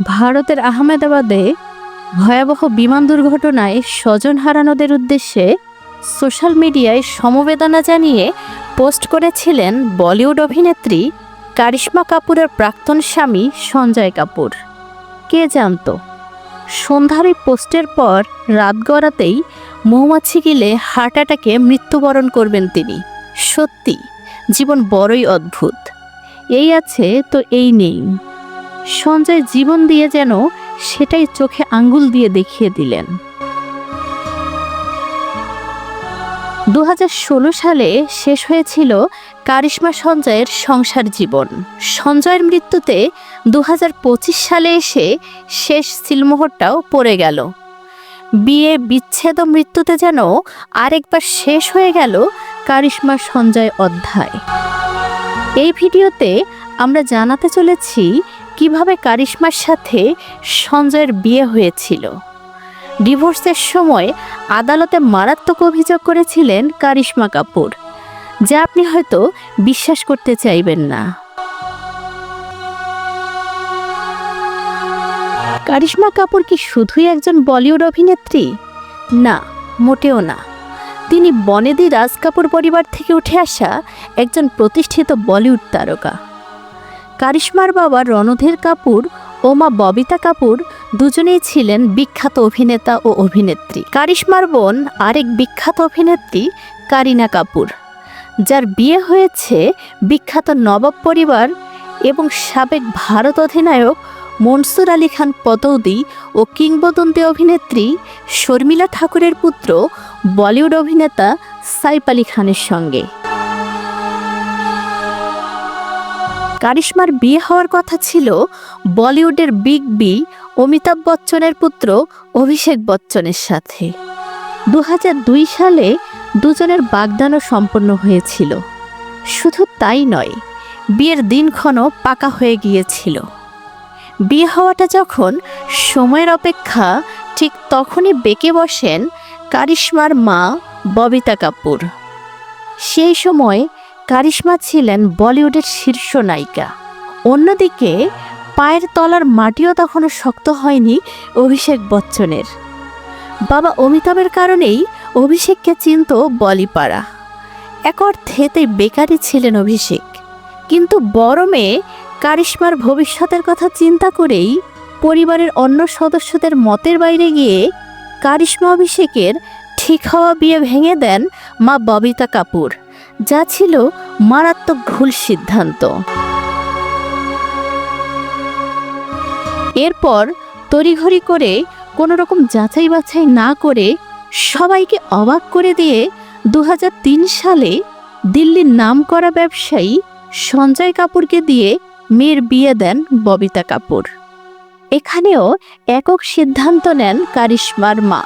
ভারতের আহমেদাবাদে ভয়াবহ বিমান দুর্ঘটনায় স্বজন হারানোদের উদ্দেশ্যে সোশ্যাল মিডিয়ায় সমবেদনা জানিয়ে পোস্ট করেছিলেন বলিউড অভিনেত্রী কারিশ্মা কাপুরের প্রাক্তন স্বামী সঞ্জয় কাপুর। কে জানতো? সন্ধ্যার এই পোস্টের পর রাত গড়াতেই মৌমাছি গিলে হার্ট অ্যাটাকে মৃত্যুবরণ করবেন তিনি। সত্যি, জীবন বড়ই অদ্ভুত। এই আছে তো এই নেই। সঞ্জয় জীবন দিয়ে যেন সেটাই চোখে আঙ্গুল দিয়ে দেখিয়ে দিলেন। দু হাজার ষোলো সালে শেষ হয়েছিল কারিশ্মা সঞ্জয়ের সংসার জীবন। সঞ্জয়ের মৃত্যুতে দু হাজার পঁচিশ সালে এসে শেষ সিলমোহরটাও পড়ে গেল। বিয়ে বিচ্ছেদ মৃত্যুতে যেন আরেকবার শেষ হয়ে গেল কারিশ্মা সঞ্জয় অধ্যায়। এই ভিডিওতে আমরা জানাতে চলেছি কীভাবে কারিশ্মার সাথে সঞ্জয়ের বিয়ে হয়েছিল? ডিভোর্সের সময় আদালতে মারাত্মক অভিযোগ করেছিলেন কারিশ্মা কাপুর, যা আপনি হয়তো বিশ্বাস করতে চাইবেন না। কারিশ্মা কাপুর কি শুধুই একজন বলিউড অভিনেত্রী? না, মোটেও না। তিনি বনেদি রাজ কাপুর পরিবার থেকে উঠে আসা একজন প্রতিষ্ঠিত বলিউড তারকা। কারিশ্মার বাবা রণধীর কাপুর ও মা ববিতা কাপুর দুজনেই ছিলেন বিখ্যাত অভিনেতা ও অভিনেত্রী। কারিশ্মার বোন আরেক বিখ্যাত অভিনেত্রী কারিনা কাপুর, যার বিয়ে হয়েছে বিখ্যাত নবাব পরিবার এবং সাবেক ভারত অধিনায়ক মনসুর আলী খান পতৌদি ও কিংবদন্তি অভিনেত্রী শর্মিলা ঠাকুরের পুত্র বলিউড অভিনেতা সাইফ আলী খানের সঙ্গে। কারিশ্মার বিয়ে হওয়ার কথা ছিল বলিউডের বিগ বি, অমিতাভ বচ্চনের পুত্র অভিষেক বচ্চনের সাথে। দু হাজার দুই সালে দুজনের বাগদানও সম্পন্ন হয়েছিল। শুধু তাই নয়, বিয়ের দিনক্ষণও পাকা হয়ে গিয়েছিল। বিয়ে হওয়াটা যখন সময়ের অপেক্ষা, ঠিক তখনই বেঁকে বসেন কারিশ্মার মা ববিতা কাপুর। সেই সময় কারিশ্মা ছিলেন বলিউডের শীর্ষ নায়িকা। অন্যদিকে, পায়ের তলার মাটিও তখনও শক্ত হয়নি অভিষেক বচ্চনের। বাবা অমিতাভের কারণেই অভিষেককে চিনত বলিপাড়া। এক অর্থেতে বেকারই ছিলেন অভিষেক। কিন্তু বড় মেয়ে কারিশ্মার ভবিষ্যতের কথা চিন্তা করেই পরিবারের অন্য সদস্যদের মতের বাইরে গিয়ে কারিশ্মা অভিষেকের ঠিক হওয়া বিয়ে ভেঙে দেন মা ববিতা কাপুর, যা ছিল মারাত্মক ভুল সিদ্ধান্ত। এরপর তড়িঘড়ি করে কোনো রকম যাচাই বাছাই না করে সবাইকে অবাক করে দিয়ে দু হাজার তিন সালে দিল্লির নামকরা ব্যবসায়ী সঞ্জয় কাপুরকে দিয়ে মেয়ের বিয়ে দেন ববিতা কাপুর। এখানেও একক সিদ্ধান্ত নেন কারিশ্মার মা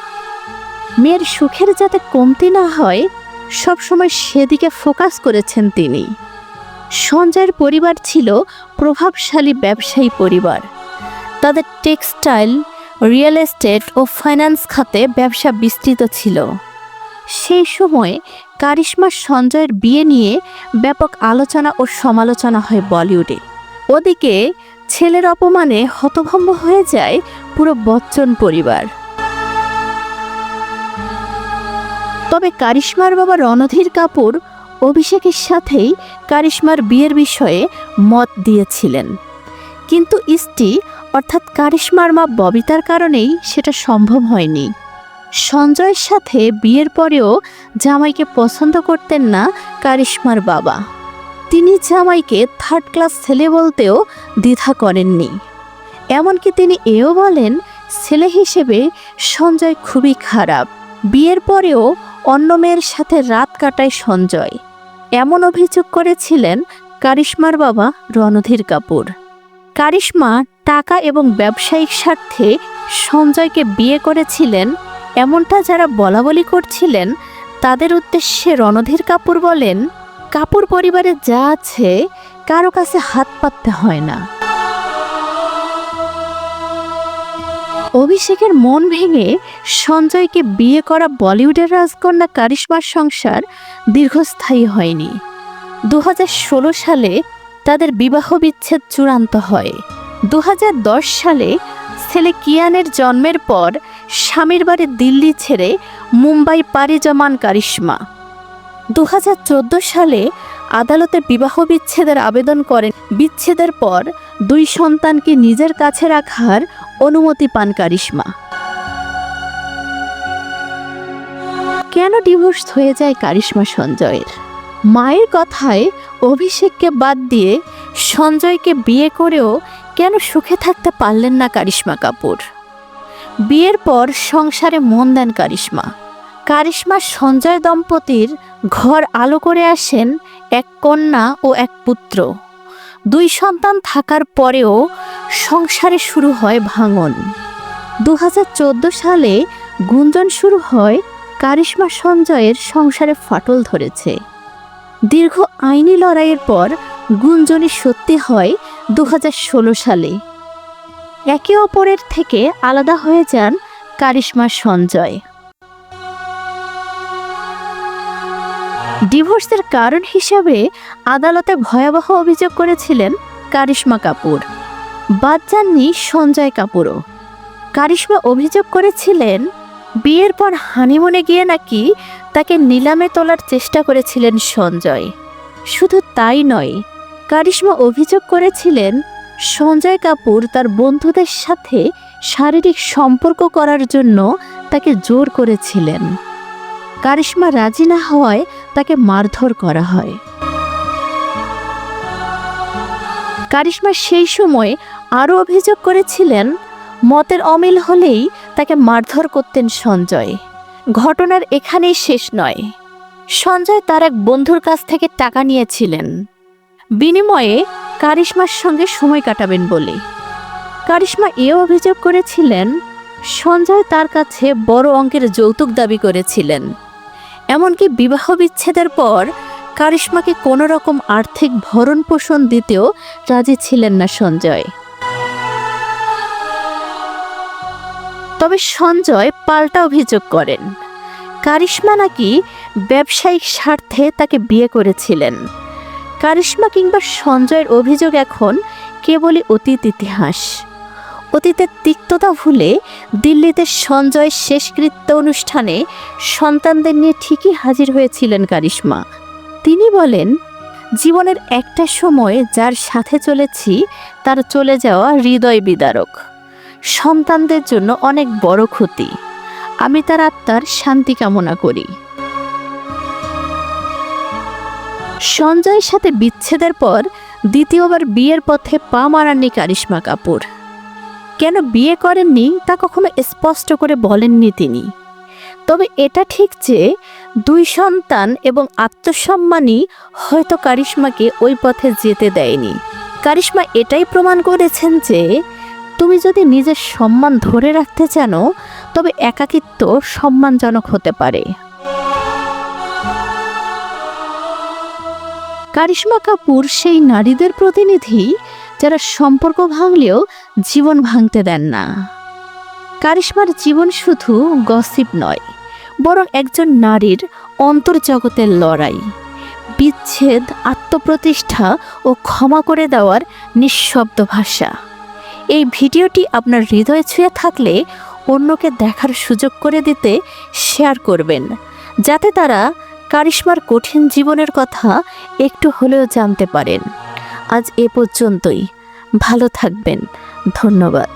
মেয়ের সুখের যাতে কমতি না হয় সবসময় সেদিকে ফোকাস করেছেন তিনি। সঞ্জয়ের পরিবার ছিল প্রভাবশালী ব্যবসায়ী পরিবার। তাদের টেক্সটাইল, রিয়েল এস্টেট ও ফাইন্যান্স খাতে ব্যবসা বিস্তৃত ছিল। সেই সময়ে কারিশ্মা সঞ্জয়ের বিয়ে নিয়ে ব্যাপক আলোচনা ও সমালোচনা হয় বলিউডে। ওদিকে ছেলের অপমানে হতভম্ব হয়ে যায় পুরো বচ্চন পরিবার। তবে কারিশ্মার বাবা রণধীর কাপুর অভিষেকের সাথেই কারিশ্মার বিয়ের বিষয়ে মত দিয়েছিলেন। কিন্তু ইস্টি অর্থাৎ কারিশ্মার মা ববিতার কারণেই সেটা সম্ভব হয়নি। সঞ্জয়ের সাথে বিয়ের পরেও জামাইকে পছন্দ করতেন না কারিশ্মার বাবা। তিনি জামাইকে থার্ড ক্লাস ছেলে বলতেও দ্বিধা করেননি। এমনকি তিনি এও বলেন, ছেলে হিসেবে সঞ্জয় খুবই খারাপ। বিয়ের পরেও অন্য মেয়ের সাথে রাত কাটায় সঞ্জয়। এমন অভিযোগ করেছিলেন কারিশ্মার বাবা রণধীর কাপুর। কারিশ্মা টাকা এবং ব্যবসায়িক স্বার্থে সঞ্জয়কে বিয়ে করেছিলেন, এমনটা যারা বলা বলি করছিলেন, তাদের উদ্দেশ্যে রণধীর কাপুর বলেন, কাপুর পরিবারে যা আছে কারও কাছে হাত পাততে হয় না। অভিষেকের মন ভেঙে সঞ্জয়কে বিয়ে করা বলিউডের রাজকন্যা কারিশ্মার সংসার দীর্ঘস্থায়ী হয়নি। দু হাজার ষোলো সালে তাদের বিবাহ বিচ্ছেদ চূড়ান্ত হয়। দু হাজার দশ সালে ছেলে কিয়ানের জন্মের পর স্বামীর বাড়ি দিল্লি ছেড়ে মুম্বাই পাড়ি জমান কারিশ্মা। দু সালে আদালতে বিবাহ বিচ্ছেদের আবেদন করেন। বিচ্ছেদের পর দুই সন্তানকে নিজের কাছে রাখার অনুমতি পান কারিশ্মা। কেন ডিভোর্স হয়ে যায় কারিশ্মা সঞ্জয়ের? মায়ের কথায় অভিষেককে বাদ দিয়ে সঞ্জয়কে বিয়ে করেও কেন সুখে থাকতে পারলেন না কারিশ্মা কাপুর? বিয়ের পর সংসারে মন দেন কারিশ্মা। কারিশ্মা সঞ্জয় দম্পতির ঘর আলো করে আসেন এক কন্যা ও এক পুত্র। দুই সন্তান থাকার পরেও সংসারে শুরু হয় ভাঙন। দু হাজার চোদ্দ সালে গুঞ্জন শুরু হয় কারিশ্মা সঞ্জয়ের সংসারে ফাটল ধরেছে। দীর্ঘ আইনি লড়াইয়ের পর গুঞ্জনই সত্যি হয় দু হাজার ষোলো সালে। একে অপরের থেকে আলাদা হয়ে যান কারিশ্মা সঞ্জয়। ডিভোর্সের কারণ হিসাবে আদালতে ভয়াবহ অভিযোগ করেছিলেন কারিশ্মা কাপুর। বাদ যাননি সঞ্জয় কাপুরও। কারিশ্মা অভিযোগ করেছিলেন, বিয়ের পর হানিমুনে গিয়ে নাকি তাকে নিলামে তোলার চেষ্টা করেছিলেন সঞ্জয়। শুধু তাই নয়, কারিশ্মা অভিযোগ করেছিলেন সঞ্জয় কাপুর তার বন্ধুদের সাথে শারীরিক সম্পর্ক করার জন্য তাকে জোর করেছিলেন। কারিশ্মা রাজি না হওয়ায় তাকে মারধর করা হয়। কারিশ্মা সেই সময় আরও অভিযোগ করেছিলেন, মতের অমিল হলেই তাকে মারধর করতেন সঞ্জয়। ঘটনার এখানেই শেষ নয়। সঞ্জয় তার এক বন্ধুর কাছ থেকে টাকা নিয়েছিলেন। বিনিময়ে কারিশ্মার সঙ্গে সময় কাটাবেন বলে। কারিশ্মা এও অভিযোগ করেছিলেন, সঞ্জয় তার কাছে বড় অঙ্কের যৌতুক দাবি করেছিলেন। এমনকি বিবাহ বিচ্ছেদের পর কারিশ্মাকে কোনো রকম আর্থিক ভরণ পোষণ দিতেও রাজি ছিলেন না সঞ্জয়। তবে সঞ্জয় পাল্টা অভিযোগ করেন। কারিশ্মা নাকি ব্যবসায়িক স্বার্থে তাকে বিয়ে করেছিলেন। কারিশ্মা কিংবা সঞ্জয়ের অভিযোগ এখন কেবলই অতীত ইতিহাস। অতীতের তিক্ততা ভুলে দিল্লিতে সঞ্জয় শেষকৃত্য অনুষ্ঠানে সন্তানদের নিয়ে ঠিকই হাজির হয়েছিলেন কারিশ্মা। তিনি বলেন, জীবনের একটা সময় যার সাথে চলেছি, তার চলে যাওয়া হৃদয় বিদারক। সন্তানদের জন্য অনেক বড় ক্ষতি। আমি তার আত্মার শান্তি কামনা করি। সঞ্জয়ের সাথে বিচ্ছেদের পর দ্বিতীয়বার বিয়ের পথে পা মারাননি কারিশ্মা কাপুর। কেন বিয়ে করেননি তা কখনো স্পষ্ট করে বলেননি তিনি। তবে এটা ঠিক যে দুই সন্তান এবং আত্মসম্মানই হয়তো কারিশ্মাকে ওই পথে যেতে দেয়নি। কারিশ্মা এটাই প্রমাণ করেছেন যে তুমি যদি নিজের সম্মান ধরে রাখতে জানো, তবে একাকিত্ব সম্মানজনক হতে পারে। কারিশ্মা কাপুর সেই নারীদের প্রতিনিধি যারা সম্পর্ক ভাঙলেও জীবন ভাঙতে দেন না। কারিশ্মার জীবন শুধু গসিপ নয়, বরং একজন নারীর অন্তর্জগতের লড়াই। বিচ্ছেদ, আত্মপ্রতিষ্ঠা ও ক্ষমা করে দেওয়ার নিঃশব্দ ভাষা। এই ভিডিওটি আপনার হৃদয়ে ছুঁয়ে থাকলে অন্যকে দেখার সুযোগ করে দিতে শেয়ার করবেন, যাতে তারা কারিশ্মার কঠিন জীবনের কথা একটু হলেও জানতে পারেন। আজ এ পর্যন্তই। ভালো থাকবেন। ধন্যবাদ।